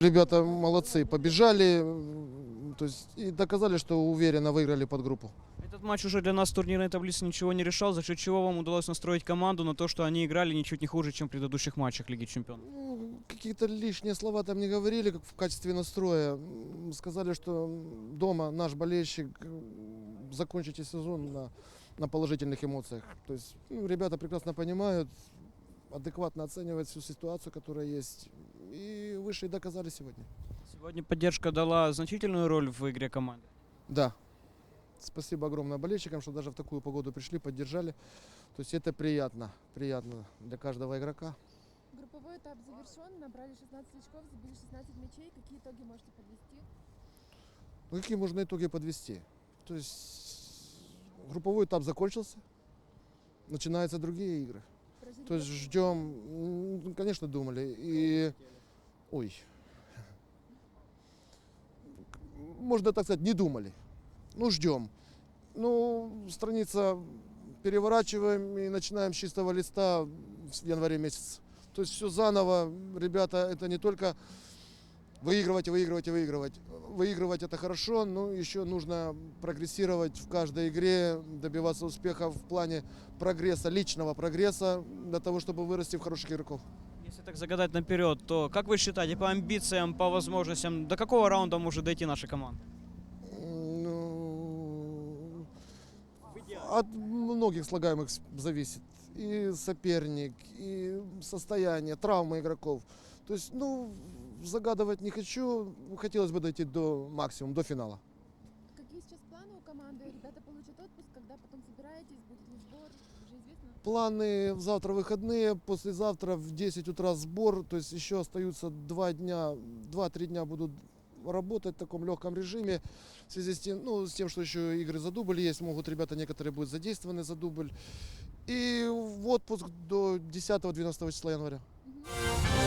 Ребята молодцы, побежали, то есть и доказали, что уверенно выиграли под группу. Этот матч уже для нас в турнирной таблице ничего не решал, за счет чего вам удалось настроить команду на то, что они играли ничуть не хуже, чем в предыдущих матчах Лиги Чемпионов. Ну, какие-то лишние слова там не говорили, как в качестве настроя. Сказали, что дома наш болельщик закончите сезон на, на положительных эмоциях. То есть ну, ребята прекрасно понимают, адекватно оценивают всю ситуацию, которая есть. И вышли и доказали сегодня. Сегодня поддержка дала значительную роль в игре команды. Да. Спасибо огромное болельщикам, что даже в такую погоду пришли, поддержали. То есть это приятно, приятно для каждого игрока. Групповой этап завершен, набрали 16 очков, забили 16 мячей. Какие итоги можете подвести? Ну, какие можно итоги подвести? То есть групповой этап закончился, начинаются другие игры. То есть ждем, конечно, думали. И, ой, можно так сказать, не думали. Ну, ждем. Ну, страница переворачиваем и начинаем с чистого листа в январе месяце. То есть все заново, ребята, это не только выигрывать, выигрывать и выигрывать. Выигрывать это хорошо, но еще нужно прогрессировать в каждой игре, добиваться успеха в плане прогресса, личного прогресса, для того, чтобы вырасти в хороших игроков. Если так загадать наперед, то как вы считаете, по амбициям, по возможностям, до какого раунда может дойти наша команда? Ну, от многих слагаемых зависит. И соперник, и состояние, травмы игроков. То есть, ну, загадывать не хочу. Хотелось бы дойти до максимума, до финала. Какие сейчас планы у команды? Ребята получат отпуск, когда потом собираетесь, будет ли сбор? Уже известно? Планы завтра выходные, послезавтра в 10 утра сбор. То есть еще остаются два дня, два-три дня будут работать в таком легком режиме. В связи с тем, ну, с тем, что еще игры за дубль есть, могут ребята некоторые будут задействованы за дубль. И в отпуск до 10-12 числа января. Мгм.